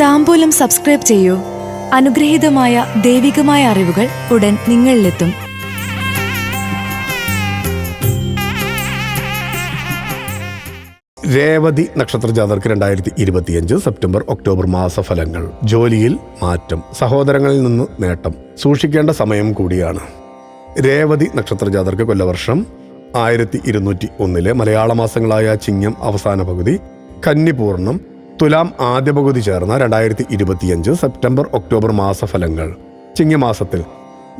താമ്പൂലം subscribe ചെയ്യൂ. അനുഗ്രഹീതമായ ദൈവികമായ അറിവുകൾ ഉടൻ നിങ്ങളിലെത്തും. രേവതി നക്ഷത്ര ജാതർക്ക് രണ്ടായിരത്തി ഇരുപത്തിയഞ്ച് സെപ്റ്റംബർ ഒക്ടോബർ മാസ ഫലങ്ങൾ ജോലിയിൽ മാറ്റം സഹോദരങ്ങളിൽ നിന്ന് നേട്ടം സൂക്ഷിക്കേണ്ട സമയം കൂടിയാണ്. രേവതി നക്ഷത്ര ജാതർക്ക് കൊല്ലവർഷം ആയിരത്തി ഇരുന്നൂറ്റി ഒന്നിലെ മലയാള മാസങ്ങളായ ചിങ്ങം അവസാന പകുതി കന്നിപൂർണം തുലാം ആദ്യ പകുതി ചേർന്ന രണ്ടായിരത്തി ഇരുപത്തിയഞ്ച് സെപ്റ്റംബർ ഒക്ടോബർ മാസഫലങ്ങൾ. ചിങ്ങമാസത്തിൽ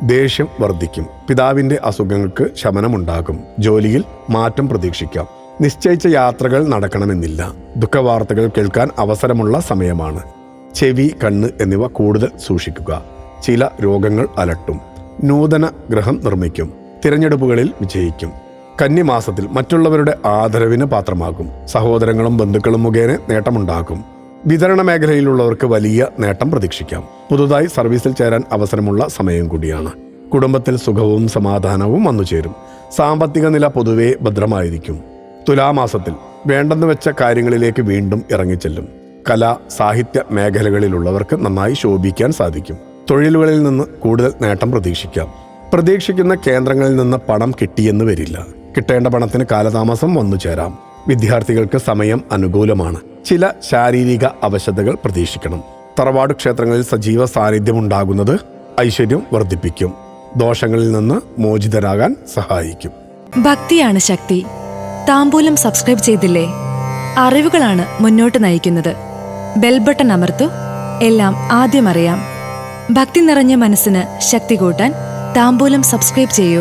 ദേഷ്യം വർദ്ധിക്കും. പിതാവിന്റെ അസുഖങ്ങൾക്ക് ശമനമുണ്ടാകും. ജോലിയിൽ മാറ്റം പ്രതീക്ഷിക്കാം. നിശ്ചയിച്ച യാത്രകൾ നടക്കണമെന്നില്ല. ദുഃഖവാർത്തകൾ കേൾക്കാൻ അവസരമുള്ള സമയമാണ്. ചെവി കണ്ണ് എന്നിവ കൂടുതൽ സൂക്ഷിക്കുക. ചില രോഗങ്ങൾ അലട്ടും. നൂതന ഗ്രഹം നിർമ്മിക്കും. തിരഞ്ഞെടുപ്പുകളിൽ വിജയിക്കും. കന്നിമാസത്തിൽ മറ്റുള്ളവരുടെ ആദരവിന് പാത്രമാകും. സഹോദരങ്ങളും ബന്ധുക്കളും മുഖേന നേട്ടമുണ്ടാക്കും വിതരണ മേഖലയിലുള്ളവർക്ക് വലിയ നേട്ടം പ്രതീക്ഷിക്കാം. പുതുതായി സർവീസിൽ ചേരാൻ അവസരമുള്ള സമയം കൂടിയാണ്. കുടുംബത്തിൽ സുഖവും സമാധാനവും വന്നു ചേരും സാമ്പത്തിക നില പൊതുവെ ഭദ്രമായിരിക്കും. തുലാമാസത്തിൽ വേണ്ടെന്ന് വെച്ച കാര്യങ്ങളിലേക്ക് വീണ്ടും ഇറങ്ങിച്ചെല്ലും. കല സാഹിത്യ മേഖലകളിലുള്ളവർക്ക് നന്നായി ശോഭിക്കാൻ സാധിക്കും. തൊഴിലുകളിൽ നിന്ന് കൂടുതൽ നേട്ടം പ്രതീക്ഷിക്കാം. പ്രതീക്ഷിക്കുന്ന കേന്ദ്രങ്ങളിൽ നിന്ന് പണം കിട്ടിയെന്ന് വരില്ല. കിട്ടേണ്ട പണത്തിന് കാലതാമസം വന്നു ചേരാം. വിദ്യാർത്ഥികൾക്ക് സമയം അനുകൂലമാണ്. ചില ശാരീരിക അവശതകൾ പ്രതീക്ഷിക്കണം. തറവാട് ക്ഷേത്രങ്ങളിൽ സജീവ സാന്നിധ്യം ഉണ്ടാകുന്നത് ഐശ്വര്യം വർദ്ധിപ്പിക്കും. ദോഷങ്ങളിൽ നിന്ന് മോചിതരാകാൻ സഹായിക്കും. ഭക്തിയാണ് ശക്തി. താമ്പൂലം സബ്സ്ക്രൈബ് ചെയ്തില്ലേ? അറിവുകളാണ് മുന്നോട്ട് നയിക്കുന്നത്. ബെൽബട്ടൺ അമർത്തു. എല്ലാം ആദ്യം അറിയാം. ഭക്തി നിറഞ്ഞ മനസ്സിന് ശക്തി കൂട്ടാൻ താമ്പൂലം സബ്സ്ക്രൈബ് ചെയ്യൂ.